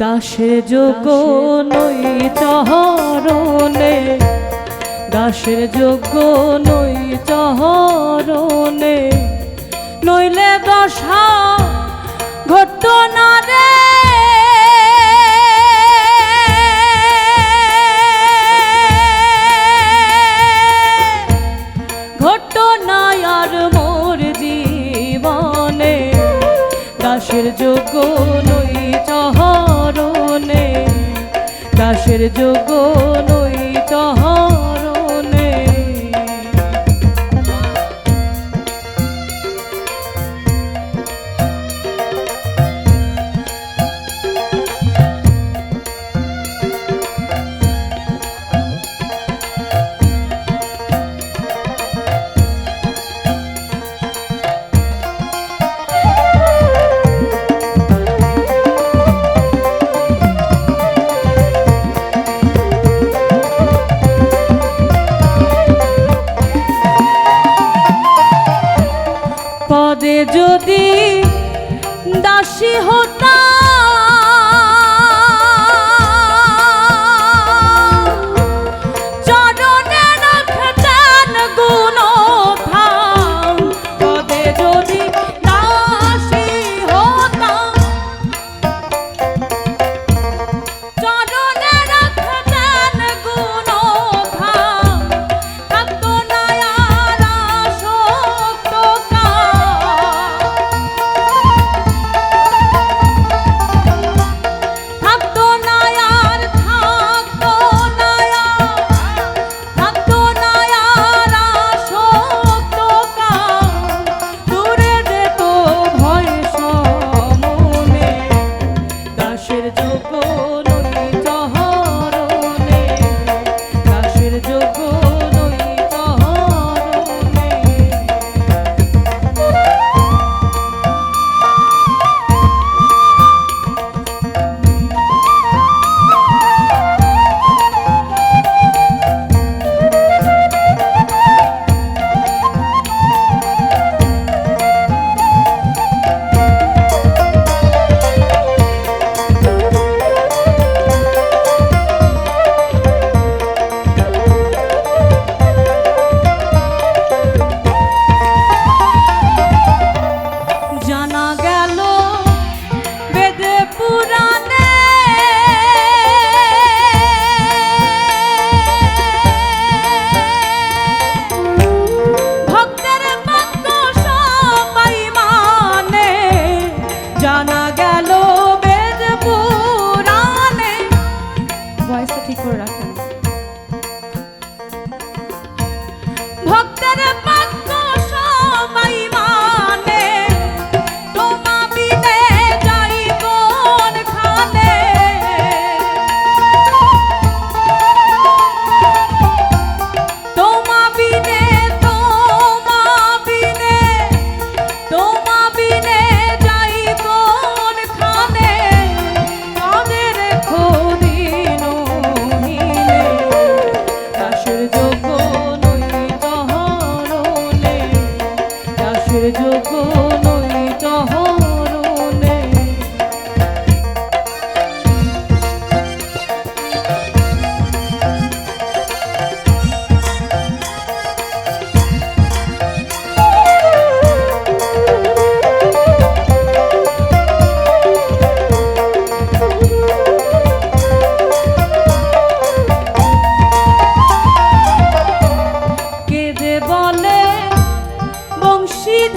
দাসের যোগ নই চহরণে, দাসের যোগ্য নই চহরণে। নইলে দশা ঘটত না রে। ঘটত না আর মোর জীবনে, দাসের যোগ্য চহরণে দাসের যোগ্য পদে যদি দাসী হত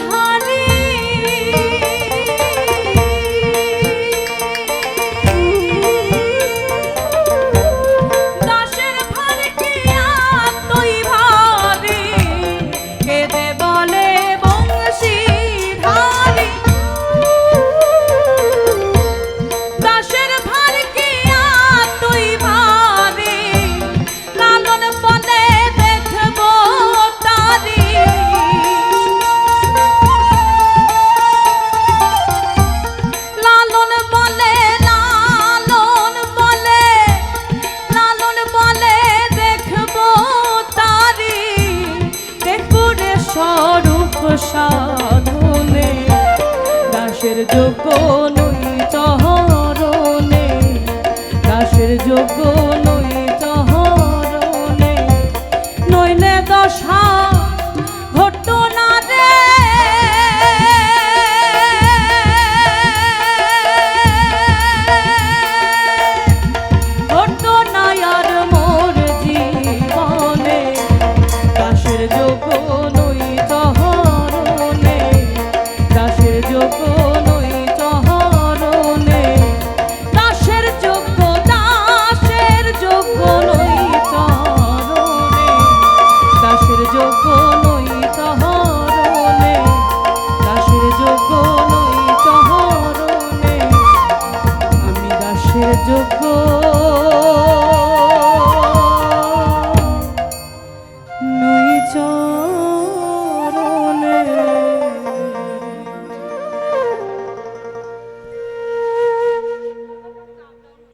ধারে সাধনে দাসের যোগ্য নই চহরণে দাসের যোগ্য নই চহরণে। নইলে দশা